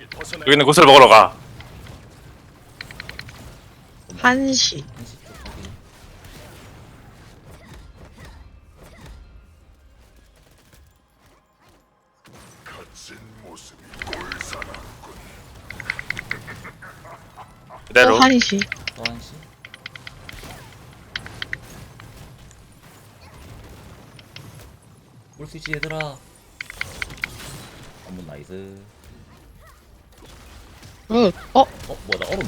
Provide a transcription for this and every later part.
여기 있는 구슬 먹으러 가. 한시. 한시 쪽 확인. 또 그대로. 한시. 또 한시. 올 수 있지 얘들아. 한번 나이스. 굿. 어? 어 뭐야 나 얼음.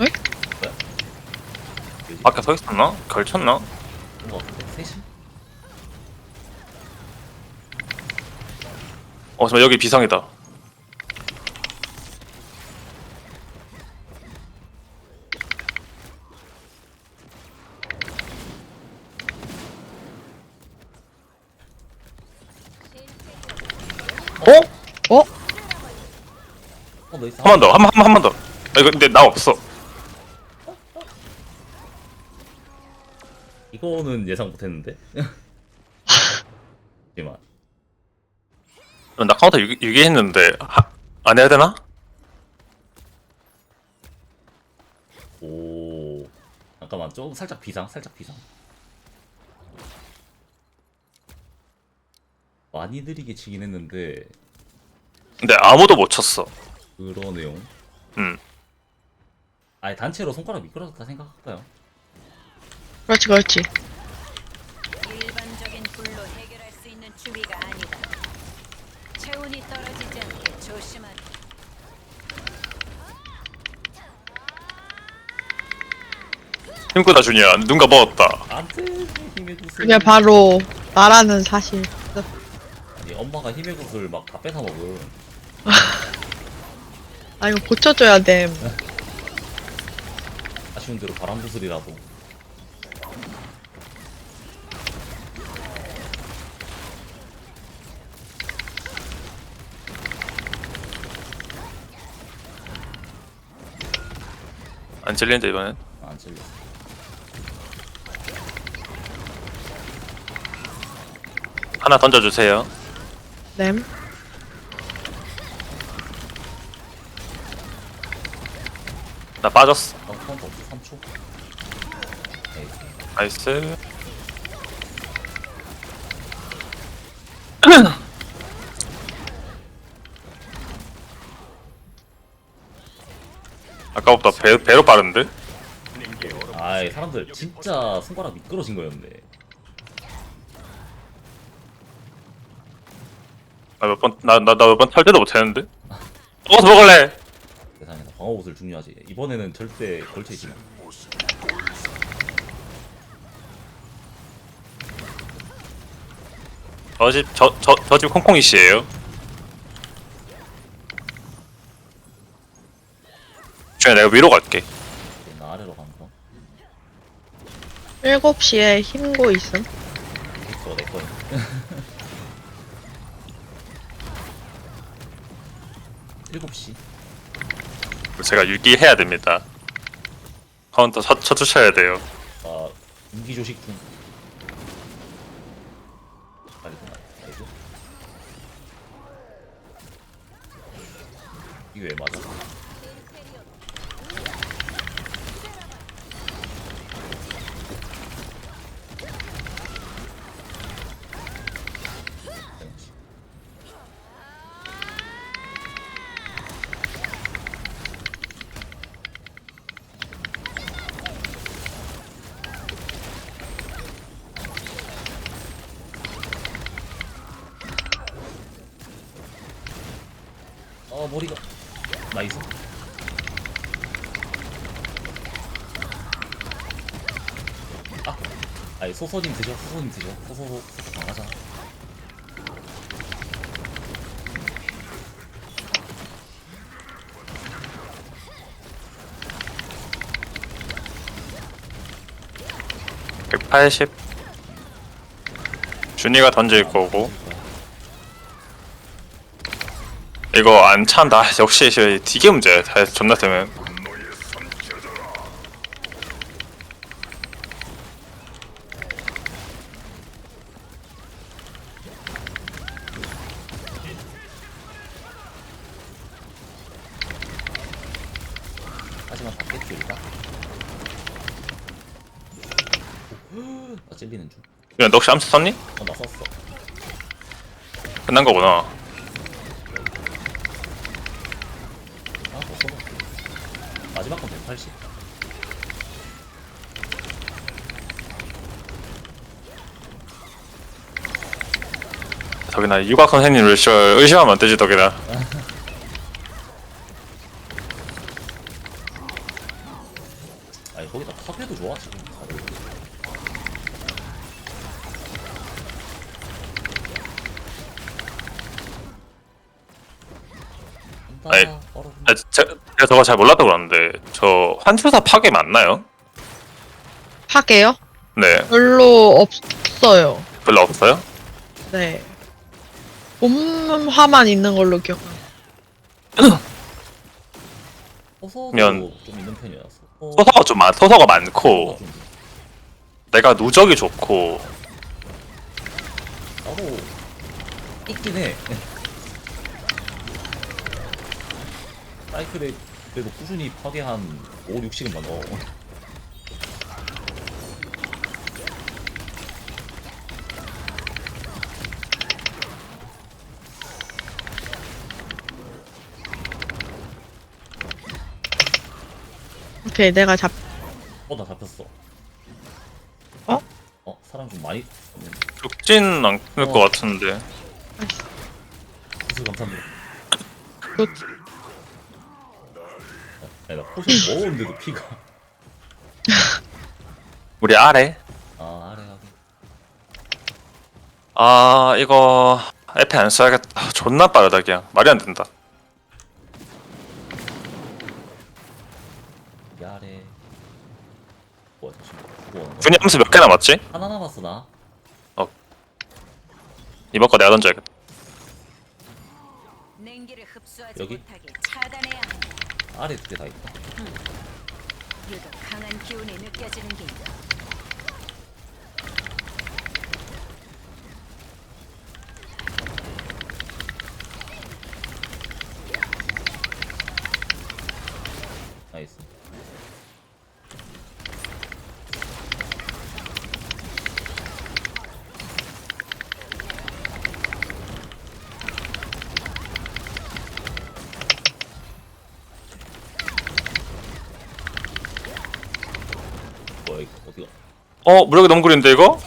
에? 뭐야? 왜지? 밖에 서 있었나? 걸쳤나? 그런 거 같은데 셋이? 어, 잠깐 여기 비상이다. 어? 어? 있어. 한 번 더, 한 번, 한 번, 한 번 더. 아, 이거 근데 나 없어. 이거는 예상 못했는데. 이만. 나 카운터 6, 6개 했는데 하, 안 해야 되나? 오. 잠깐만 좀 살짝 비상, 살짝 비상. 많이 느리게 치긴 했는데 근데 아무도 못 쳤어. 그러네요. 음. 아예 단체로 손가락 미끄러졌다 생각할까요? 그렇지, 그렇지. 일반적인 불로 해결할 수 있는 추위가 아니다. 체온이 떨어지지 않게 조심하라. 힘꾸다 주니야 누가 먹었다. 안돼 힘의 구슬. 그게 바로 나라는 사실. 아니 엄마가 힘의 구슬 막 다 뺏어 먹은. 아, 이거 고쳐줘야 됨. 아쉬운 대로 바람 구슬이라도. 안 찔린다 이번엔. 안 찔렸어. 하나 던져주세요. 램. 나 빠졌어. 어, 없어 3초. 에이, 나이스. 아까보다 배, 배로 빠른데? 아이 사람들 진짜 손가락 미끄러진 거였네. 나 몇 번, 나, 나, 나 몇 번 탈 때도 못했는데? 어서 먹을래! 방어 구슬 중요하지. 이번에는 절대 걸쳐 있지 마. 저 집, 저, 저, 저 집 콩콩이 씨예요 중에 내가 위로 갈게. 나 아래로 가는 거. 7시에 힘고 있음. 이거 내 거야. 일곱 시. 제가 유기해야 됩니다. 카운터 쳐, 쳐주셔야 돼요. 아 인기 조식 중. 이게 왜 맞아? 어 머리가 나이스. 아, 아니 소서님 드셔, 소서님 드셔, 소서 강하잖아. 백팔십 준이가 던질 거고. 이거 안 찬다. 역시 디게 문제. 다 존나 되면. 하지만 아, 너 혹시 암수 썼니? 어나 썼어 끝난 거구나. 마지막 건 180. 덕이나 유곽 선생님을 씨 의심하면 안 되지 덕이나. 아니, 거기다 파괴도 좋아, 지금. 다들. 아이, 얼어. 아, 제, 제가 저거 잘 몰라서 그러 환출사 파괴 맞나요? 파게요? 네, 별로 없어요. 별로 없어요. 네. 봄화만 있는 걸로 기억합니다. 소서도 면- 좀 있는 편이라서. 어, 소서가 좀 많, 소서가 많고 좀 내가 누적이 좋고 나도 있긴 해. 사이클에 그래도 꾸준히 파괴 한 5, 60은 넣어. 오케이, 내가 잡, 어, 나 잡혔어. 어? 어, 사람 좀 많이. 죽진 않을 어. 것 같은데 구슬 감사합니다. 굿. 야, 나 포션 먹었는데도 피가. 우리 아래. 아, 아래 하게. 아 이거 에페 안 써야겠다. 아, 존나 빠르다 그냥 말이 안 된다. 이 아래. 뭐야, 지금 그거 하는 거야? 분이 함수 몇 개 남았지? 하나 남았어, 나. 이번 거 내가 던져야겠다. 냉기를 흡수하지 여기? 아래 두 개 다 있다. 유독 강한 기운이 느껴지는 게 있다. 나이스. 뭐야 이거 어디가? 어 무력이 너무 구린데 이거?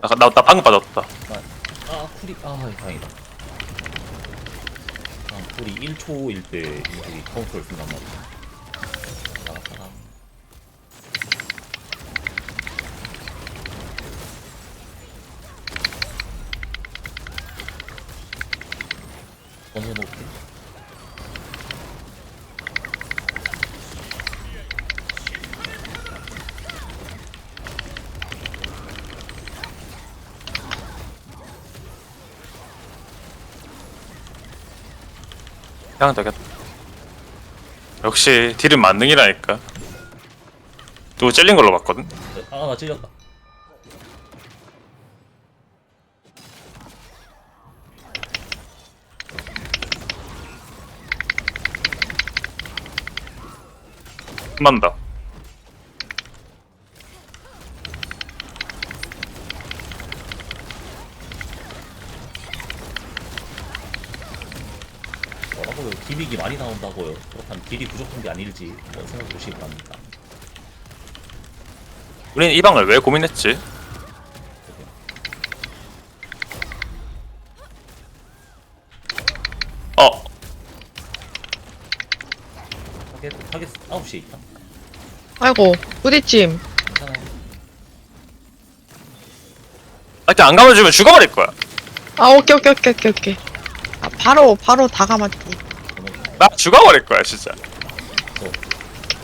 나, 나, 나 방금 빠졌다. 아, 아 쿨이 아 다행이다. 아 쿨이 1초일 때 이쪽이 카운터를 쓴단 말이야. 나갔다. 던져놓을게. 그냥 되겠다. 역시 딜은 만능이라니까. 또 찔린 걸로 봤거든. 아, 나 찔렸다. 한만다. 뭐라고요? 기믹이 많이 나온다고요. 그렇다면 딜이 부족한 게 아닐지 뭐 생각해 보시기 바랍니다. 우린 이 방을 왜 고민했지? 어, 타겟, 타겟 9시에 있다. 아이고, 부딪힘. 괜찮아요. 이렇게 안 감아주면 죽어버릴 거야. 아, 오케이, 오케이, 오케이, 오케이, 오케이. 아, 바로, 바로 다 감았지. 나 죽어버릴 거야 진짜 저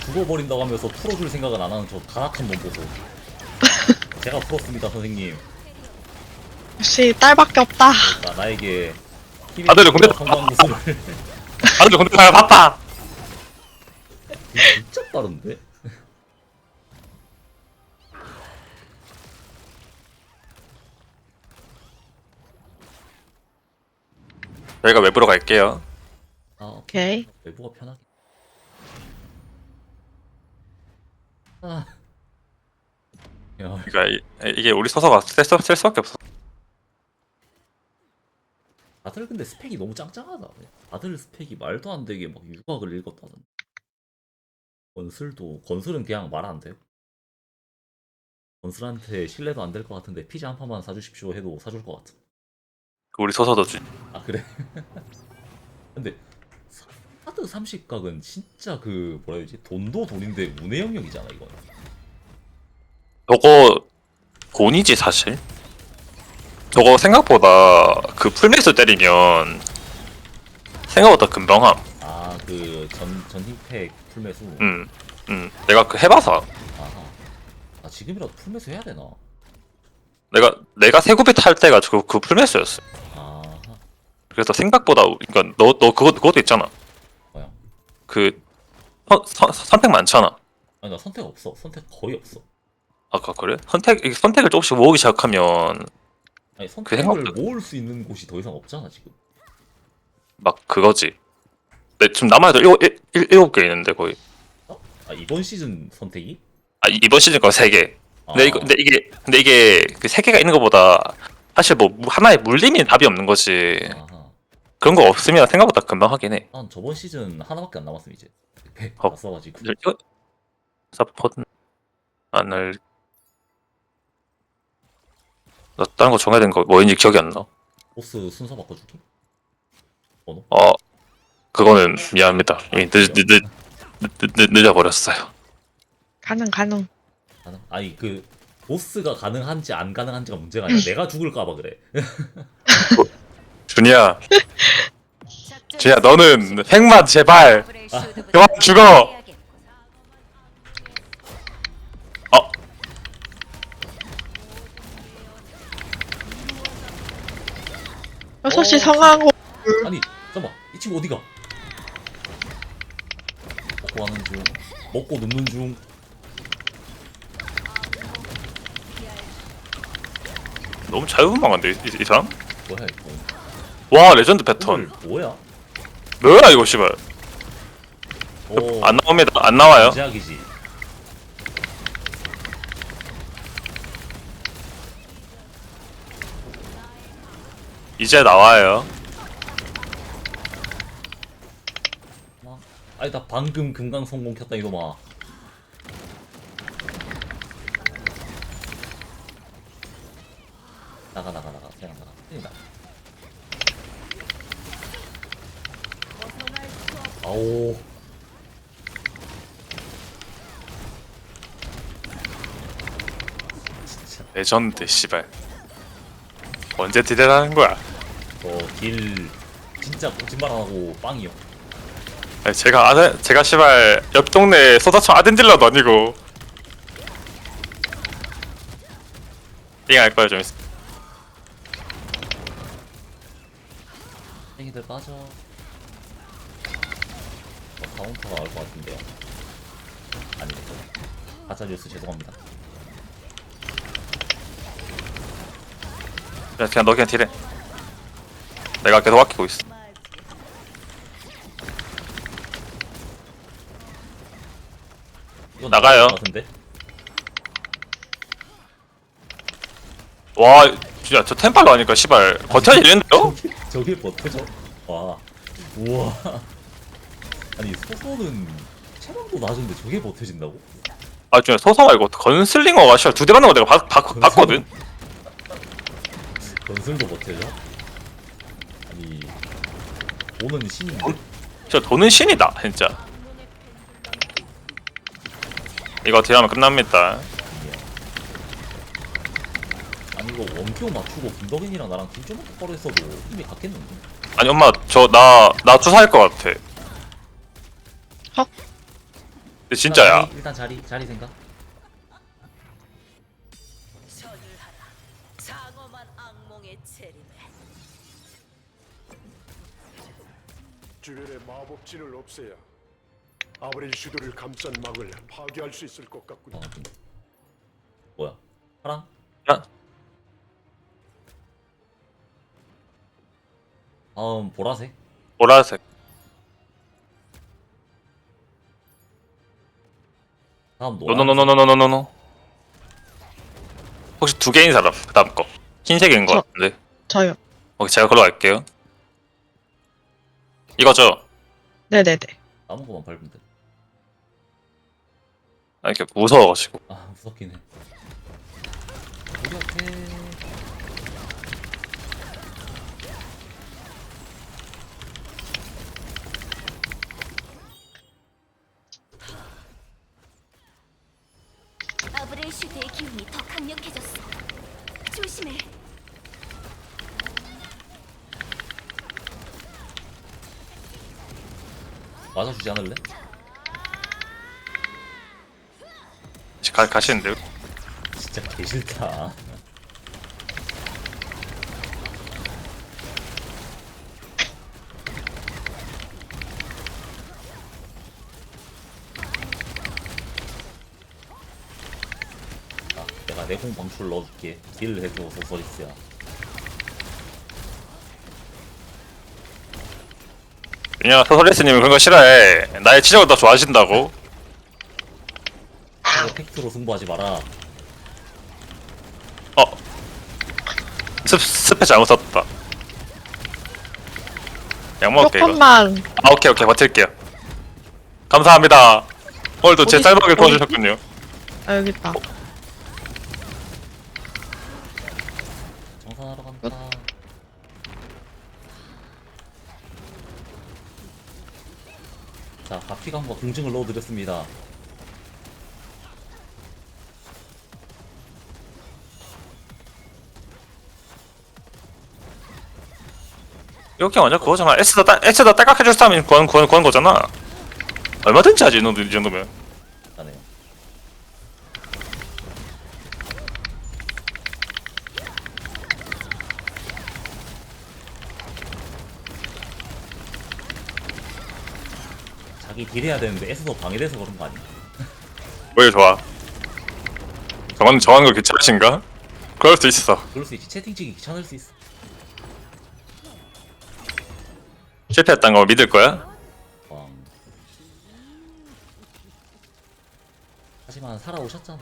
죽어버린다고 하면서 풀어줄 생각은 안 하는 저 가락한 놈 보소. 제가 풀었습니다 선생님. 역시 딸밖에 없다. 자, 나에게 힘이 아들을 근데- 성광구슬을 아들 근데 나 봤다 진짜 빠른데? 저희가 외부로 갈게요 아 오케이. 외부가 편하게. 아. 야, 그러니까 이, 이게 우리 서서가 쓸, 수- 쓸 수밖에 없어 다들 근데 스펙이 너무 짱짱하다. 다들 스펙이 말도 안 되게 막 유곽을 읽었다던데. 건슬도 건슬은 그냥 말 안 돼요. 건슬한테 신뢰도 안 될 것 같은데 피자 한 판만 사주십시오 해도 사줄 것 같음. 우리 서서도 주, 아 그래? 근데 사- 하드 30각은 진짜 그 뭐라 해야 되지? 돈도 돈인데 문의 영역이잖아 이건. 저거 곤이지 사실 저거 생각보다 그 풀메스 때리면 생각보다 금방함 아그 전 전힘팩 풀매수. 음, 음. 내가 그 해봐서 아하. 아 지금이라도 풀매수 해야 되나? 내가 내가 세구비 탈 때가 그, 그 풀메스였어 아하. 그래서 생각보다 그러니까 너 너 그거 그것도 있잖아? 그 선, 선, 선택 많잖아 아니 나 선택 없어. 선택 거의 없어. 아까 그래? 선택 이 선택을 조금씩 모으기 시작하면 아니 선택을 생각보다- 모을 수 있는 곳이 더 이상 없잖아 지금. 막 그거지 내 지금 남아도 일곱 일- 일- 일곱 개 있는데 거의 아 이번 시즌 선택이? 아 이- 이번 시즌 거세 개. 아, 근데 이거 근데 이게 근데 이게 그 세 개가 있는 것보다 사실 뭐 무- 하나의 물림이 답이 없는 거지. 아하. 그런 거 없으면 생각보다 금방 하긴 해. 난 저번 시즌 하나밖에 안 남았음 이제. 백 어. 다 써가지고. 이거 서포트 안을 나 다른 거 정해야 되는 거 뭐인지 기억이 안 나. 보스 순서 바꿔주기? 번호? 어 그거는 미안합니다. 이미 늦, 늦, 늦, 늦, 늦, 늦어버렸어요. 가능 가능. 가능? 아니 그 보스가 가능한지 안 가능한지가 문제가 아니라 내가 죽을까봐 그래. 준이야, 준이야 너는 핵만 제발. 그만 죽어. 어 6시 어. 성황호. 아니 잠깐만 이 친구 어디가? 먹고 가는 중. 먹고 눕는 중. 너무 자유분방한데 이, 이, 이 사람? 뭐야 이거? 와 레전드 패턴. 오늘 뭐야? 뭐야 이거 씨발. 오. 안 나옵니다. 안 나와요. 제약이지. 이제 나와요. 막- 아니 나 방금 금강 성공 켰다 이놈아. 나가 나가 나가 그냥 나가 그냥 나가. 아오. 진짜 레전드 씨발. 언제 디데라는 거야? 저길 진짜 거짓말 안 하고 빵이요. 아니, 제가 아는 제가 씨발 옆 동네 소다청 아덴딜러도 아니고. 띵할 거야 좀. 있- 땡이들 빠져. 어, 카운터가 나올 것 같은데요. 아니죠. 가짜 뉴스 죄송합니다. 그냥, 그냥 너 그냥 딜해. 내가 계속 아끼고 있어. 이거 나가요. 나갈 것 같은데? 와 진짜 저 템빨로 하니까 씨발 버텨야 되는데요? 저게 버텨져? 와. 우와. 아니, 소소는 체감도 낮은데 저게 버텨진다고? 아 진짜 소서 말고 건슬링어가 씨발 두대 맞는 거 내가 봤, 봤, 봤거든. 건슬도 버텨져? 아니, 오는 신인데? 진짜 돈은 신이다 진짜. 이거 딜하면 끝납니다. 아니, 이거 원큐 맞추고 김덕인이랑 나랑 똑바로 했어도 힘이 갔겠는데? 아니 엄마 저 나나 주사할 것 같아. 근데 진짜야. 일단 자리, 일단 자리 자리 생각. 전율하라. 장엄한 악몽의 재림에. 주변의 마법진을 없애야 아브렐 슈도를 감싼 막을 파괴할 수 있을 것 같군요. 어, 뭐야? 파랑? 아, 다음 보라색. 보라색. 다음 노란. 노노노노노노노노. 혹시 두 개인 사람? 그 다음 거. 흰색인 거 저- 같은데. 저요. 오케이, 제가 걸로 갈게요. 이거죠? 네네네. 남은 거만 밟으면 돼. 아, 이렇게 무서워가지고. 아 무섭긴 해. 이렇게 아브렐슈드의 기운이 더 강력해졌어. 조심해. 맞아주지 않을래? 가, 가시는데요? 진짜 개 싫다. 아, 내가 내공 방출 넣어줄게. 딜을 해줘, 소서리스야. 왜냐, 소설리스님은 그런 거 싫어해. 나의 치적을 더 좋아하신다고. 이거 팩트로 승부하지 마라. 어. 스, 스페 잘못 썼다. 약 먹을게, 이거. 조금만. 아, 오케이, 오케이. 버틸게요. 감사합니다. 오늘도 제 어디- 어디- 도와주셨군요. 아, 여기 있다. 정산하러 간다. 자, 바피감과 공증을 넣어드렸습니다. 이렇게 완전 그거잖아. S다, 따, S다 딸깍해줄 사람이 구한, 구한, 구한 거잖아. 얼마든지 하지, 이 정도- 이 정도면. 자네요. 자기 딜해야 되는데 S도 방해돼서 그런 거 아니야? 왜 좋아? 정한, 정한 거 괜찮으신가? 그럴 수 있어. 그럴 수 있지. 채팅 치기 귀찮을 수 있어. 실패했단 거 믿을 거야? 왕. 하지만 살아오셨잖아.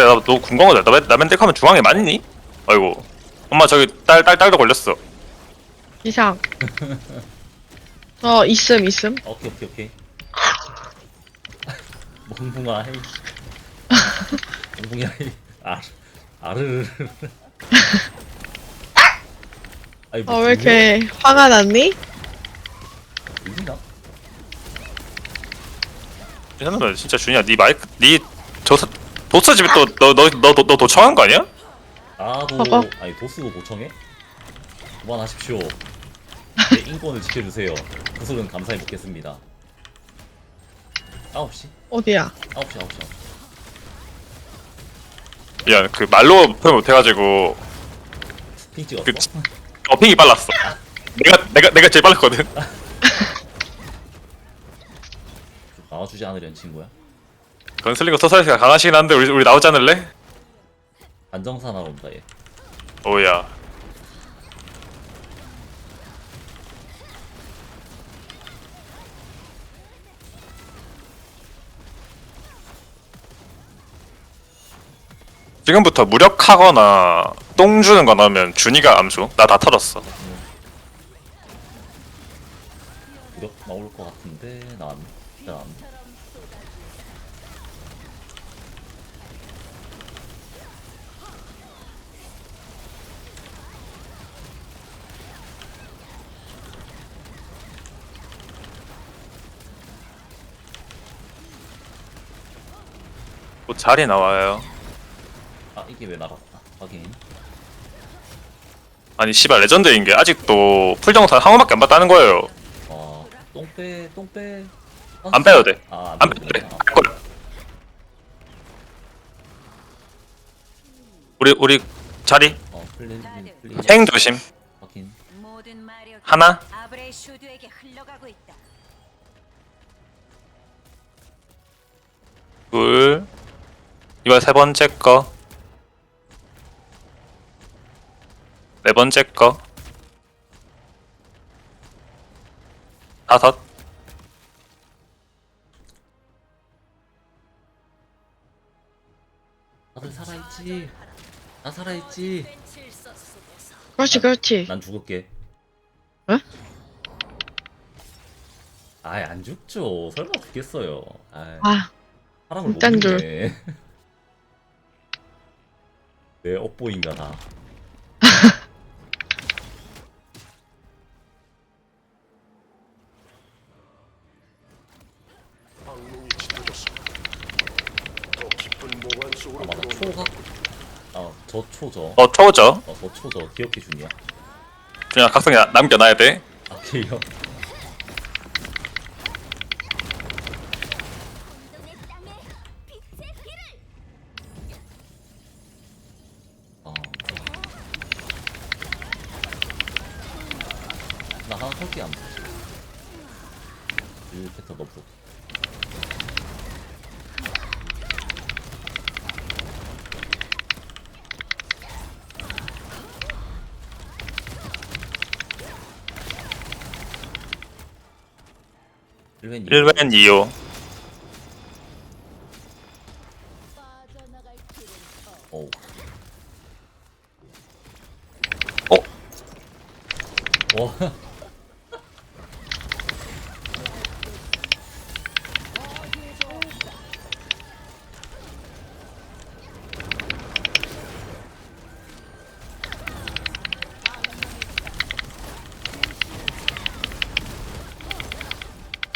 야, 나, 너 궁금한 거다. 나, 나맨 땡하면 중앙에 맞니? 아이고. 엄마, 저기 딸, 딸, 딸도 걸렸어. 이상. 어, 있음, 있음. 오케이 오케이 오케이. 몽붕아 헤이. 몽붕이 헤이. 아 아르르. 아니 어, 왜 이렇게 화가 났니? 울리나? 이사람은 진짜 준이야. 네 마이크, 네 저, 도스 집에 또, 너, 너, 너, 너, 너 도청한 거 아니야? 나도 봐봐. 아니 도스도 모청해? 그만하십시오. 내 인권을 지켜주세요. 구슬은 감사히 먹겠습니다. 9시? 어디야? 9시 9시 9시 미안, 그 말로 표현 못해가지고 핑 찍었어? 그- 어핑이 빨랐어. 내가, 내가, 내가 제일 빨랐거든. 나와주지 않으려는 친구야? 건슬링거 소설가 강하시긴 한데 우리, 우리 나오지 않을래? 안정산하러 온다 얘 오야. 지금부터 무력하거나 똥 주는 거 나오면 준이가 암수. 나 다 털었어. 무력 나올 것 같은데 나안 나안 또 자리 나와요. 아 이게 왜 나갔다. 확인. 아니 씨발 레전드인 게 아직도 풀정산 한 번밖에 안 봤다는 거예요. 어 똥빼 똥빼? 안 빼도 돼. 아안 안 빼도 돼. 할 거야. 우리 우리 자리? 어 플레이 플레이 행 조심. 확인. 모든 마력이 하나. 아브레 슈드에게 흘러가고 있다. 둘 이번 세 번째 거. 네 번째 거. 다섯. 다들 살아있지? 나 살아있지? 그렇지, 그렇지. 난 죽을게. 에? 아이 안 죽죠. 설마 죽겠어요. 아이 아, 사람을 못 일단. 믿네 내 업보인가 몽환 아 맞아. 초가? 아저 초저 어 초죠? 어저 초저 기억해 주냐? 그냥 각성이 나- 남겨놔야 돼. 아 기억 운동의 땅에 빛의 길을 아. 나 하나 설게 안 돼. 1패터 너프. 일웬 1웬 2호 오. 어? 와.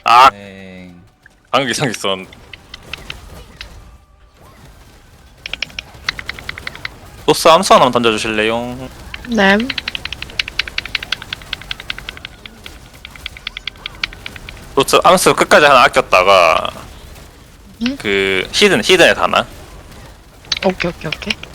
아 땡. 방금 이상 있었 소스 암수 하나만 던져주실래요? 네. 소스 암수 끝까지 하나 아꼈다가 응? 그 히든 히든에 다나 오케이, 오케이, 오케이.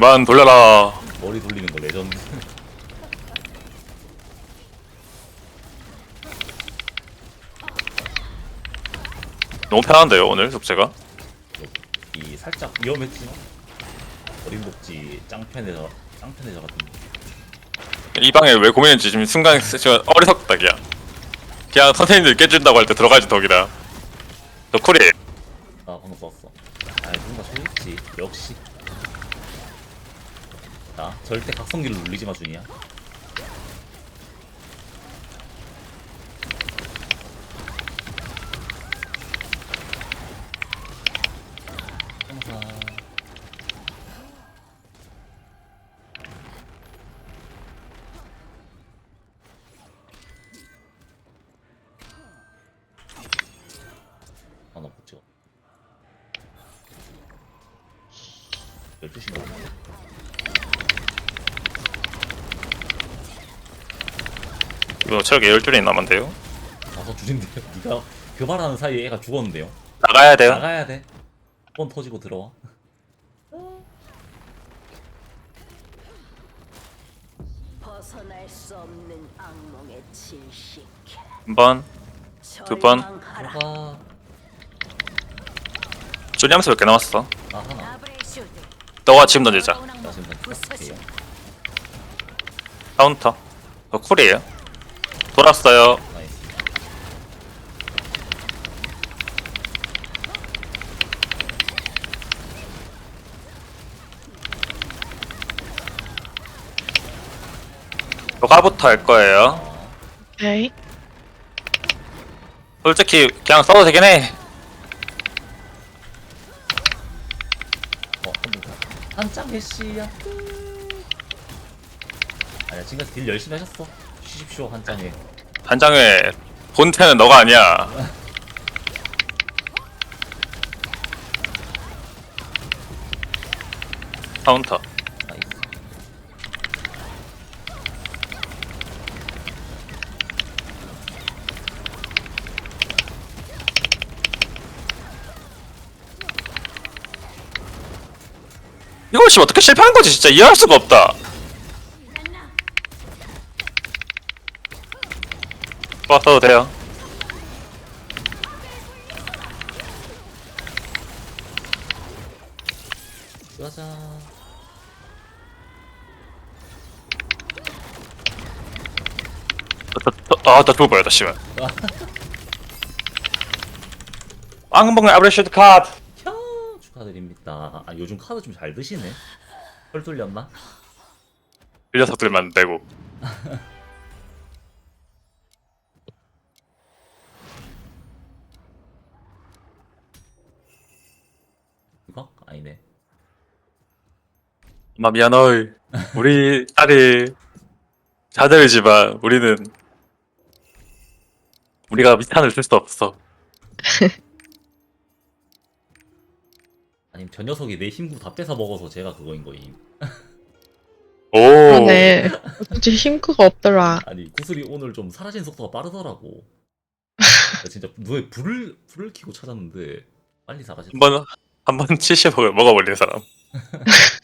그만 돌려라. 머리 돌리는 거 레전드. 너무 편한데요 오늘 숙제가? 이 살짝 위험했지만 어린 복지 짱편에서 짱편에서 같은 이 방에 왜 고민했지 지금 순간 진짜 어리석다기야 그냥 선생님들 깨준다고 할 때 들어가지 덕이다. 너 쿨이 아 방금 썼어. 아 누군가 소있지. 역시 자 절대 각성기를 눌리지 마 준이야 체력이 12줄이 남았는데요 다섯 줄인데요 니가 그 말하는 사이에 애가 죽었는데요 나가야 돼요 나가야 돼. 번 터지고 들어와. 벗어날 수 없는 악몽에 질식해. 한 번 두 번. 절망하라. 들어가. 줄이 암수 몇개 남았어 나 하나. 아브레 슈드. 너가 지금 던지자 나 지금 던질게요. 부수시. 카운터 너 쿨이에요 돌았어요 나이스. 너가부터 할 거예요 오케이. 솔직히 그냥 써도 되긴 해 어. 한장 해시야. 아니야 지금까지 딜 열심히 하셨어 쉬십시오 한 장에 한 장에 본태는 너가 아니야. 카운터. 이거 씨 어떻게 실패한 거지 진짜 이해할 수가 없다. 왔어도 돼요. 가자 아나 죽을 뻔했다 씨발. 앙봉의 아브레시드 카드. 캬 축하드립니다 아 요즘 카드 좀 잘 드시네 털 뚫렸나? 이 녀석들만 되고. 아니네 엄마 미안해. 우리 딸이 자들이지만 우리는 우리가 미탄을 쓸 수 없어. 아니면 저 녀석이 내 힘구 다 뺏어 먹어서 제가 그거인 거임 오. 그러네. 어쩐지 힘크가 없더라. 아니 구슬이 오늘 좀 사라진 속도가 빠르더라고 나 진짜 눈에 불을 불을 켜고 찾았는데 빨리 사라졌어 한번 한 번 70억을 먹어버린 사람.